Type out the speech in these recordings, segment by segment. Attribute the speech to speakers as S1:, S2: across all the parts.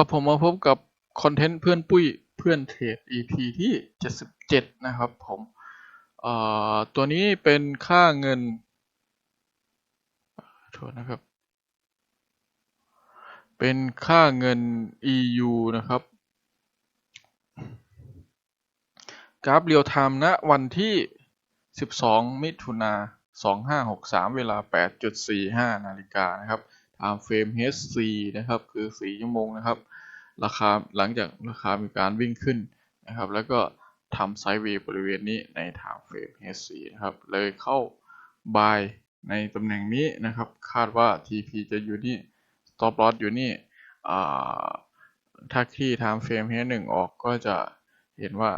S1: ครับผมมาพบกับคอนเทนต์เพื่อนปุ้ยเพื่อนเทรด EP ที่ 77 นะครับผมตัวนี้เป็นค่าเงินโทษนะครับ เป็นค่าเงิน EU นะครับ กราฟเรียลไทม์ณวันที่ 12 มิถุนา2563 เวลา 8.45 นาฬิกานะครับ time frame HC นะครับ คือ4ชั่วโมงนะครับ ราคาหลังจากราคามีการวิ่งขึ้นนะครับ แล้วก็ทำไซด์เวย์บริเวณนี้ใน time frame HC นะครับ เลยเข้า buy ในตำแหน่งนี้นะครับ คาดว่า TP จะอยู่นี่ stop loss อยู่นี่ถ้าที่ time frame H1 ออกก็จะเห็นว่า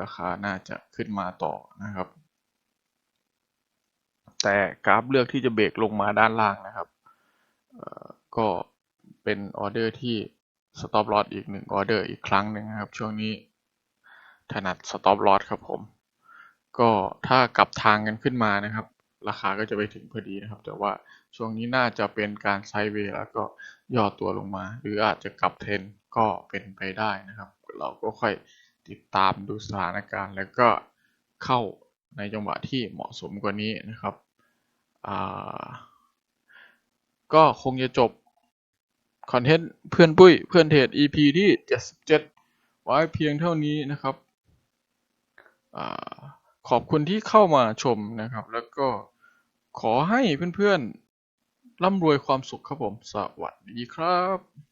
S1: ราคาน่าจะขึ้นมาต่อนะครับ แต่กราฟเลือกที่จะเบรกลงมาด้านล่างนะครับ ก็เป็นออเดอร์ที่ stop loss อีกหนึ่งออเดอร์อีกครั้งหนึ่งครับ ช่วงนี้ถนัด stop loss ครับผม ก็ถ้ากลับทางกันขึ้นมานะครับ ราคาก็จะไปถึงพอดีนะครับ แต่ว่าช่วงนี้น่าจะเป็นการไซด์เวย์แล้วก็ย่อตัวลงมา หรืออาจจะกลับเทรนก็เป็นไปได้นะครับ เราก็ค่อยติดตามดูสถานการณ์ แล้วก็เข้าในจังหวะที่เหมาะสมกว่านี้นะครับอ่า ก็คงจะจบคอนเทนต์เพื่อนปุ้ยเพื่อนเทรด EP ที่ 77 ไว้เพียงเท่านี้นะครับอขอบคุณที่เข้ามาชมนะครับ แล้วก็ขอให้เพื่อนๆร่ำรวยความสุขครับผม สวัสดีครับ